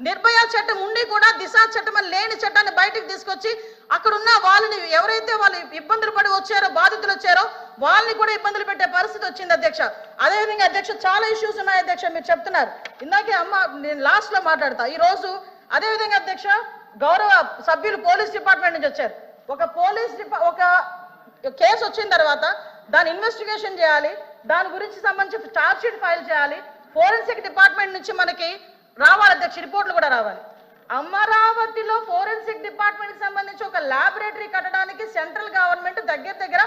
నిర్భయ చట్టం ఉండి కూడా దిశ చట్టం అని లేని చట్టాన్ని బయటికి తీసుకొచ్చి అక్కడ ఉన్న వాళ్ళని ఎవరైతే వాళ్ళు ఇబ్బందులు పడి వచ్చారో బాధితులు వచ్చారో వాళ్ళని కూడా ఇబ్బందులు పెట్టే పరిస్థితి వచ్చింది అధ్యక్ష. అదేవిధంగా అధ్యక్ష చాలా ఇష్యూస్ ఉన్నాయి అధ్యక్ష మీరు చెప్తున్నారు. ఇందాకే అమ్మ నేను లాస్ట్లో మాట్లాడతా. ఈ రోజు అదేవిధంగా అధ్యక్ష గౌరవ సభ్యులు పోలీస్ డిపార్ట్మెంట్ నుంచి వచ్చారు. ఒక పోలీస్ డిపా ఒక కేసు వచ్చిన తర్వాత దాని ఇన్వెస్టిగేషన్ చేయాలి. దాని గురించి సంబంధించి ఛార్జ్ షీట్ ఫైల్ చేయాలి. ఫోరెన్సిక్ డిపార్ట్మెంట్ నుంచి మనకి రావాలి అధ్యక్ష రిపోర్ట్లు కూడా రావాలి. అమరావతిలో ఫోరెన్సిక్ డిపార్ట్మెంట్ సంబంధించి ఒక ల్యాబొరేటరీ కట్టడానికి సెంట్రల్ గవర్నమెంట్ దగ్గర దగ్గర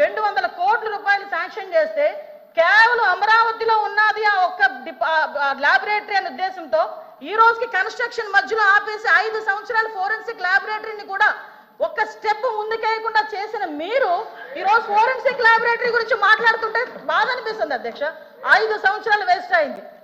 రెండు వందల కోట్ల రూపాయలు శాంక్షన్ చేస్తే కేవలం అమరావతిలో ఉన్నది ఆ ఒక్క ల్యాబొరేటరీ అనే ఉద్దేశంతో ఈ రోజుకి కన్స్ట్రక్షన్ మధ్యలో ఆపేసి ఐదు సంవత్సరాలు ఫోరెన్సిక్ ల్యాబొరేటరీని కూడా ఒక్క స్టెప్ ముందుకేయకుండా చేసిన మీరు ఈ రోజు ఫోరెన్సిక్ ల్యాబొరేటరీ గురించి మాట్లాడుతుంటే బాధ అనిపిస్తుంది అధ్యక్ష. ఐదు సంవత్సరాలు వేస్ట్ అయింది.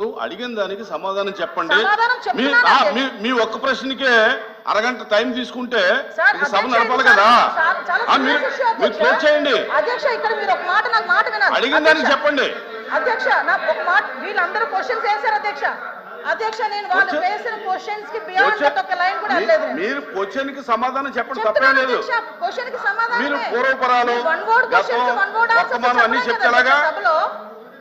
ఇప్పుడు అడిగిన దానికి సమాధానం చెప్పండి. మీ ఒక్క ప్రశ్నకే అరగంట టైం తీసుకుంటే సభ నడపాలి కదా? మీరు. క్లోజ్ చేయండి. అడిగిన దానికి చెప్పండి. అధ్యక్ష నా ఒక మాట వీళ్ళందరూ క్వశ్చన్స్ వేశారు అధ్యక్ష. అధ్యక్ష నేను వాళ్ళు Question- వేసిన క్వశ్చన్స్కి బియాండ్ Question- ఒక లైన్ కూడా మీ- వెళ్ళలేదు నేను. మీరు క్వశ్చన్కి సమాధానం చెప్పండి తప్పేం లేదు. క్వశ్చన్కి. మీరు పూర్వపరాలు, వన్ వర్డ్ వన్ వర్డ్ అన్నీ చెప్పలేం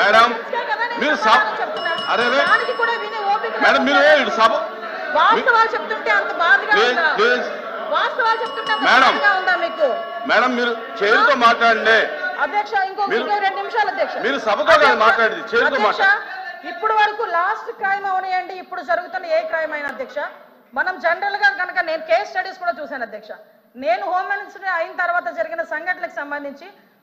మేడం, మీరు. అరే, అరే. దానికి కూడా వినే ఓపిక మేడం మీరు సభ వాస్తవాలు చెప్తుంటే అంత బాధగా. వాస్తవాలు చెప్తుంటే మేడం. ఉందా మీకు మేడం మీరు చేతితో మాట్లాడండి అధ్యక్ష ఇంకో రెండు నిమిషాలు అధ్యక్ష మీరు సభతో మాట్లాడేది, మాట్లాడండి. ఇప్పుడు వరకు లాస్ట్ క్రైమ్ అవనియండి ఇప్పుడు జరుగుతున్న ఏ క్రైమ్ అయినా అధ్యక్ష మనం జనరల్గా కనుక నేను కేస్ స్టడీస్ కూడా చూశాను అధ్యక్ష నేను హోమ్ మినిస్టర్ అయిన తర్వాత జరిగిన సంఘటనలకు సంబంధించి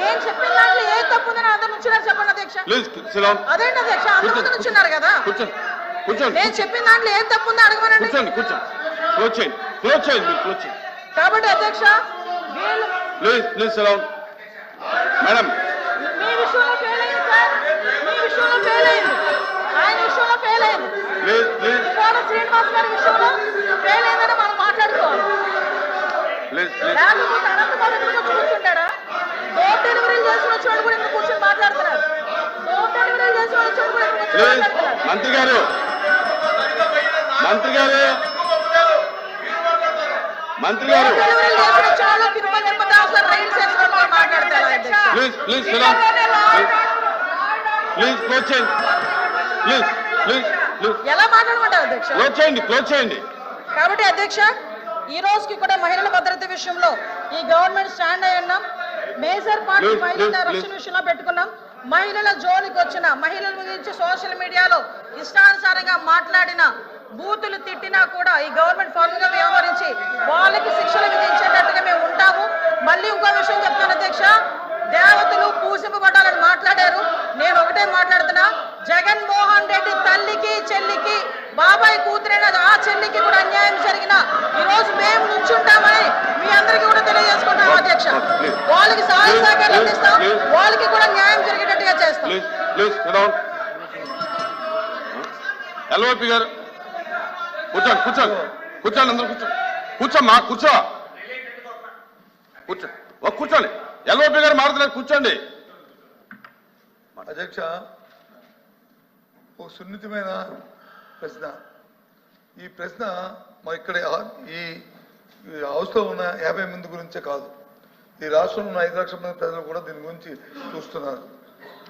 నేను చెప్పిన దాంట్లో ఏ తప్పు ఉందని అందరు నుంచున్నారు చెప్పండి అధ్యక్ష. అదేంటి అధ్యక్ష? అందరూ నుంచున్నారు కదా. నేను చెప్పిన దాంట్లో ఏ తప్పు ఉందో అడగమనండి. కాబట్టి అధ్యక్ష మేడం మీ విషయంలో ఫెయిల్ అయింది సార్. మీ విషయంలో ఫెయిల్ అయింది. ఆయన విషయంలో ఫెయిల్ అయింది. ప్లీజ్ ప్లీజ్ కోడ శ్రీనివాస్ గారి విషయంలో ఫెయిల్ అయిందని మనం మాట్లాడుకోవాలి. లేకపోతే అనంతబాబు మంత్రి గారు. మంత్రి గారు. మంత్రి గారు. Please please please. క్లోజ్ చేయండి. Please please. ఎలా మాట్లాడమంటారు అధ్యక్ష? క్లోజ్ చేయండి క్లోజ్ చేయండి. కాబట్టి అధ్యక్ష ఈ రోజుకి కూడా మహిళల భద్రత విషయంలో ఈ గవర్నమెంట్ స్టాండ్ అయి ఉన్నాం. మేజర్ పార్టీ మహిళల రక్షణ విషయంలో పెట్టుకున్నాం. మహిళల జోలికి వచ్చిన మహిళల గురించి సోషల్ మీడియాలో ఇష్టానుసారంగా మాట్లాడిన బూతులు తిట్టినా కూడా ఈ గవర్నమెంట్ ఫార్మ్గా వ్యవహరించి వాళ్ళకి శిక్షలు విధించేటట్టుగా మేము ఉంటాము. మళ్ళీ ఇంకో విషయం చెప్తాను అధ్యక్ష. దేవతలు పూజింపబడాలని మాట్లాడారు. నేను ఒకటే మాట్లాడుతున్నా. జగన్ మోహన్ రెడ్డి తల్లికి చెల్లికి బాబాయ్ కూతురైన ఆ చెల్లికి కూడా అన్యాయం జరిగిన ఈ రోజు మేము నుంచుంటామని మీ అందరికీ అధ్యక్ష వాళ్ళకి సహాయ సహకారం అందిస్తాం. వాళ్ళకి కూడా న్యాయం జరిగేటట్టుగా చేస్తాం. ఎల్ఓపి గారు కూర్చోండి కూర్చోండి. కూర్చోండి అందరూ కూర్చోండి. కూర్చోమ్మా కూర్చో. కూర్చో. ఓ కూర్చోండి. ఎల్ఓపి గారు మారుతున్నారు కూర్చోండి. అధ్యక్ష ఒక సున్నితమైన ప్రశ్న. ఈ ప్రశ్న మా ఇక్కడ ఈ ఈ హౌస్లో ఉన్న యాభై మంది గురించే కాదు. ఈ రాష్ట్రంలో ఉన్న ఐదు లక్షల మంది ప్రజలు కూడా దీని గురించి చూస్తున్నారు.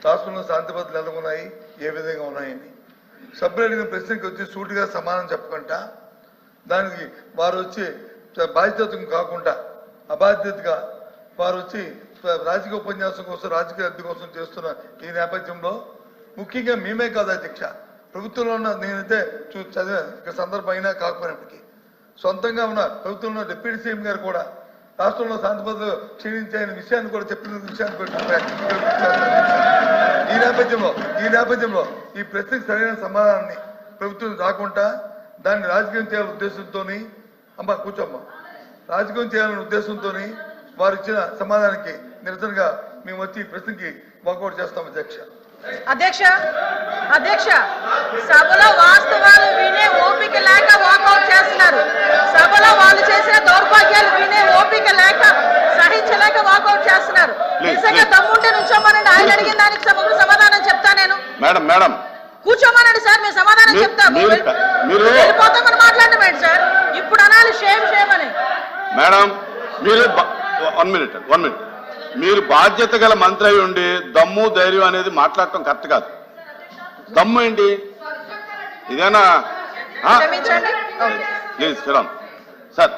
రాష్ట్రంలో శాంతి భద్రతలు ఎలా ఉన్నాయి? ఏ విధంగా ఉన్నాయని. సభ్యులు అడిగిన ప్రశ్నకి వచ్చి సూటిగా సమానం చెప్పకుండా దానికి వారు వచ్చి బాధ్యత కాకుండా అబాధ్యతగా వారు వచ్చి రాజకీయ ఉపన్యాసం కోసం రాజకీయ అద్దె కోసం చేస్తున్న ఈ నేపథ్యంలో ముఖ్యంగా మేమే కాదు అధ్యక్ష. ప్రభుత్వంలో ఉన్న నేనైతే చూ చదివాను. ఇక సందర్భం అయినా కాకపోయినప్పటికీ. సొంతంగా ఉన్న ప్రభుత్వంలో డిప్యూటీ సీఎం గారు కూడా రాష్ట్రంలో శాంతి భద్రతలు క్షీణించాయని విషయాన్ని కూడా చెప్పిన విషయాన్ని కూడా ఈ నేపథ్యంలో ఈ నేపథ్యంలో ఈ ప్రశ్నకు సరైన సమాధానాన్ని ప్రభుత్వం రాకుండా దాన్ని రాజకీయం చేయాలనే ఉద్దేశంతో అమ్మ కూర్చోమ్మ. రాజకీయం చేయాలనే ఉద్దేశంతో వారు ఇచ్చిన సమాధానానికి నిరసనగా మేము వచ్చి ఈ ప్రశ్నకి వాకౌట్ చేస్తాం అధ్యక్ష. అధ్యక్ష అధ్యక్ష సభలో వాస్తవాలు వినే ఓపిక లేక వాకౌట్ చేస్తున్నారు. సభలో వాళ్ళు చేసిన దౌర్భాగ్యాలు వినే ఓపిక లేక సహించలేక వాకౌట్ చేస్తున్నారు Please, నిజంగా please. దమ్ముంటే నుంచోమనండి ఆయన అడిగిన దానికి సమగ్ర సమాధానం చెప్తా నేను. Madam madam. కూర్చోమనండి సార్ మేము సమాధానం చెప్తాము వెళ్ళిపోతామని మాట్లాడడం ఏంటి సార్? ఇప్పుడు అనాలి షేమ్ షేమ్ అని. మేడం మీరు వన్ మినిట్ వన్ మినిట్. మీరు బాధ్యత గల మంత్రి అయి ఉండి దమ్ము ధైర్యం అనేది మాట్లాడటం కరెక్ట్ కాదు. దమ్ము ఏంటి? ఇదేనా? Please sir